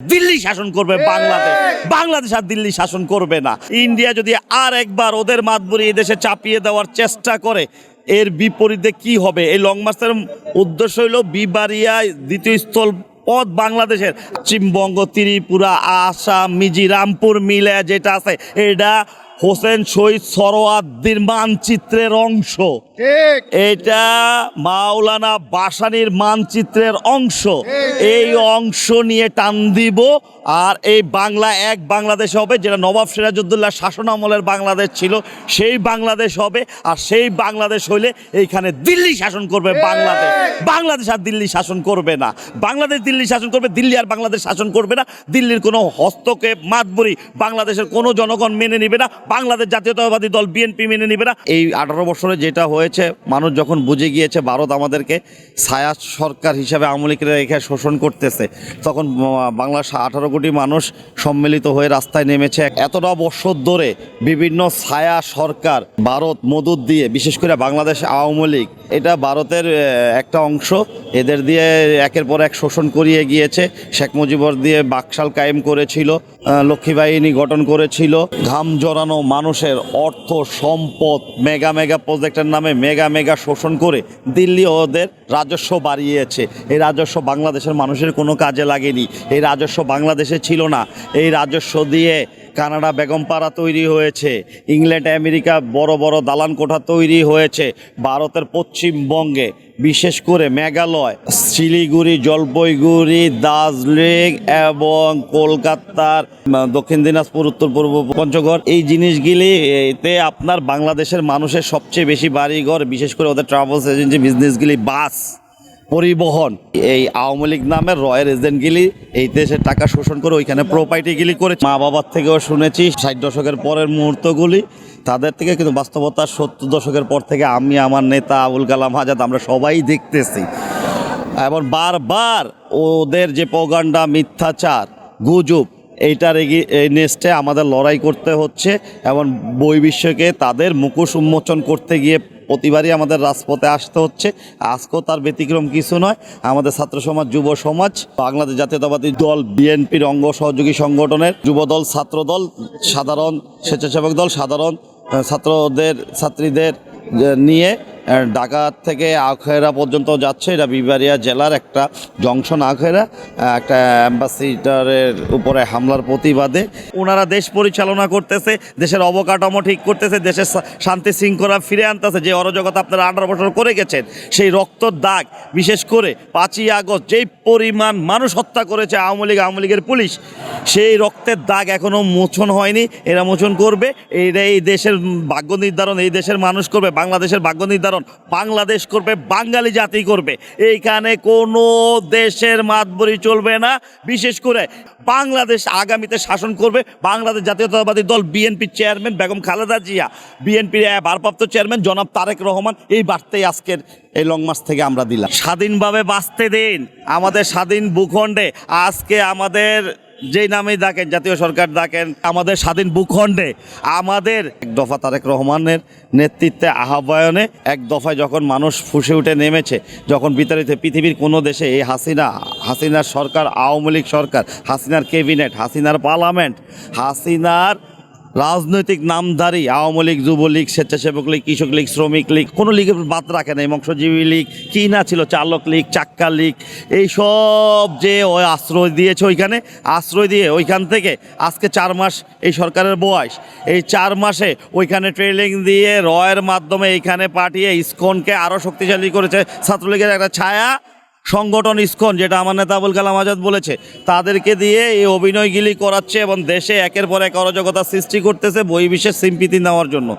দিল্লি শাসন করবে বাংলাদেশ। বাংলাদেশ আর দিল্লি শাসন করবে না। ইন্ডিয়া যদি আর একবার ওদের মাতবুরি এই দেশে চাপিয়ে দেওয়ার চেষ্টা করে এর বিপরীতে কি হবে? এই লং মার্চের উদ্দেশ্য হইল বিবারিয়ায় দ্বিতীয় স্থল পথ বাংলাদেশের। পশ্চিমবঙ্গ ত্রিপুরা আসাম মিজিরামপুর মিলে যেটা আছে এটা হোসেন শহীদ সরোয়াদ্দির মানচিত্রের অংশ। এটা মাওলানা বাসানির মানচিত্রের অংশ। এই অংশ নিয়ে টান দিব আর এই বাংলা এক বাংলাদেশ হবে যেটা নবাব সিরাজউদ্দৌলার শাসন আমলের বাংলাদেশ ছিল সেই বাংলাদেশ হবে আর সেই বাংলাদেশ হইলে এইখানে দিল্লি শাসন করবে বাংলাদেশ। বাংলাদেশ আর দিল্লি শাসন করবে না। বাংলাদেশ দিল্লি শাসন করবে দিল্লি আর বাংলাদেশ শাসন করবে না। দিল্লির কোনো হস্তক্ষেপ মাতবরি বাংলাদেশের কোনো জনগণ মেনে নেবে না। বাংলাদেশ জাতীয়তাবাদী দল বিএনপি মেনে নেবে না। এই আঠারো বছরে যেটা হয়েছে, মানুষ যখন বুঝে গিয়েছে ভারত আমাদেরকে ছায়া সরকার হিসাবে আমলিকরা রেখে শোষণ করতেছে, তখন বাংলার আঠারো কোটি মানুষ সম্মিলিত হয়ে রাস্তায় নেমেছে। এতটা বছর ধরে বিভিন্ন ছায়া সরকার ভারত মদত দিয়ে, বিশেষ করে বাংলাদেশ আওয়ামী লীগ, এটা ভারতের একটা অংশ, এদের দিয়ে একের পর এক শোষণ করিয়ে গিয়েছে। শেখ মুজিবর দিয়ে বাকশাল কায়েম করেছিল। লক্ষ্মী বাহিনী গঠন করেছিল। ঘাম জড়ানো মানুষের অর্থ, সম্পদ, মেগা মেগা প্রজেক্টের নামে মেগা মেগা শোষণ করে দিল্লি ওদের রাজস্ব বাড়িয়েছে। এই রাজস্ব বাংলাদেশের মানুষের কোনো কাজে লাগেনি। এই রাজস্ব বাংলাদেশে ছিল না। এই রাজস্ব দিয়ে কানাডা বেগমপাড়া তৈরি হয়েছে। ইংল্যান্ড, আমেরিকা বড় বড় দালান কোঠা তৈরি হয়েছে ভারতের পশ্চিমবঙ্গে বিশেষ করে মেঘালয়, শিলিগুড়ি, জলপাইগুড়ি, দার্জিলিং এবং কলকাতার দক্ষিণ দিনাজপুর, উত্তর পূর্ব পঞ্চগড়। এই জিনিসগুলি এতে আপনার বাংলাদেশের মানুষের সবচেয়ে বেশি বাড়িঘর, বিশেষ করে ওদের ট্রাভেলস এজেন্সি বিজনেসগুলি বাস পরিবহন। এই আওয়ামী লীগ নামের রয়্যাল এজেন্টগুলি এই দেশের টাকা শোষণ করে ওইখানে প্রপার্টিগুলি করে মা বাবার থেকেও শুনেছি, ষাট দশকের পরের মুহূর্তগুলি, তাদের থেকে কিন্তু বাস্তবতা সত্তর দশকের পর থেকে আমি, আমার নেতা আবুল কালাম আজাদ, আমরা সবাই দেখতেছি। এবং বারবার ওদের যে প্রগান্ডা, মিথ্যাচার, গুজব, এইটার এগি- এই নেস্টে আমাদের লড়াই করতে হচ্ছে। এবং বই বিশ্বকে তাদের মুখোশ উন্মোচন করতে গিয়ে প্রতিবারই আমাদের রাজপথে আসতে হচ্ছে। আজকেও তার ব্যতিক্রম কিছু নয়। আমাদের ছাত্র সমাজ, যুব সমাজ, বাংলাদেশ জাতীয়তাবাদী দল, বিএনপির অঙ্গ সহযোগী সংগঠনের যুবদল ছাত্র দল সাধারণ স্বেচ্ছাসেবক দল, সাধারণ ছাত্রদের, ছাত্রীদের নিয়ে ঢাকা থেকে আখেরা পর্যন্ত যাচ্ছে। এটা বিবারিয়া জেলার একটা জংশন আখেরা, একটা অ্যাম্বাসিডারের উপরে হামলার প্রতিবাদে। ওনারা দেশ পরিচালনা করতেছে, দেশের অবকাঠামো ঠিক করতেছে, দেশের শান্তি শৃঙ্খলা ফিরে আনতেছে। যে অরাজকতা আপনারা আঠারো বছর করে গেছেন, সেই রক্তর দাগ, বিশেষ করে পাঁচই আগস্ট যেই পরিমাণ মানুষ হত্যা করেছে আওয়ামী লীগ, আওয়ামী লীগের পুলিশ, সেই রক্তের দাগ এখনও মোচন হয়নি। এরা মোচন করবে এইটা এই দেশের ভাগ্য নির্ধারণ, এই দেশের মানুষ করবে, বাংলাদেশের ভাগ্য নির্ধারণ। বাংলাদেশ করবে, বাঙালি জাতি করবে। এইখানে কোনো দেশের মাতবরি চলবে না। বিশেষ করে বাংলাদেশ আগামীতে শাসন করবে। বাংলাদেশ জাতীয়তাবাদী দল বিএনপির চেয়ারম্যান বেগম খালেদা জিয়া। বিএনপির ভারপ্রাপ্ত চেয়ারম্যান জনাব তারেক রহমান এই বার্তাই আজকের এই লং মার্চ থেকে আমরা দিলাম। স্বাধীনভাবে বাঁচতে দিন। আমাদের স্বাধীন ভূখণ্ডে আজকে আমাদের যেই নামেই ডাকেন, জাতীয় সরকার ডাকেন, আমাদের স্বাধীন ভূখণ্ডে আমাদের এক দফা তারেক রহমানের নেতৃত্বে আহ্বায়নে এক দফায় যখন মানুষ ফুসে উঠে নেমেছে, যখন বিতাড়িত পৃথিবীর কোনো দেশে এই হাসিনা, হাসিনার সরকার, আওয়ামী লীগ সরকার, হাসিনার ক্যাবিনেট, হাসিনার পার্লামেন্ট, হাসিনার রাজনৈতিক নামধারী, আওয়ামী লীগ, যুবলীগ, স্বেচ্ছাসেবক লীগ, কৃষক লীগ, শ্রমিক লীগ, কোনো লীগের বাদ রাখে নাই। মৎস্যজীবী লীগ কি না ছিল, চালক লীগ, চাক্কা লীগ এই সব যে ওই আশ্রয় দিয়েছে ওইখানে, আশ্রয় দিয়ে ওইখান থেকে আজকে চার মাস এই সরকারের বয়স। এই চার মাসে ওইখানে ট্রেনিং দিয়ে, রয়ের মাধ্যমে এইখানে পাঠিয়ে ইস্কনকে আরও শক্তিশালী করেছে। ছাত্রলীগের একটা ছায়া সংগঠন ইস্কন, যেটা আমার নেতা আবুল কালাম আজাদ বলেছে, তাদেরকে দিয়ে এই অভিনয়গুলি করাচ্ছে এবং দেশে একের পর এক অরাজকতা সৃষ্টি করতেছে বই বিশেষ সিম্পিতি নেওয়ার জন্য।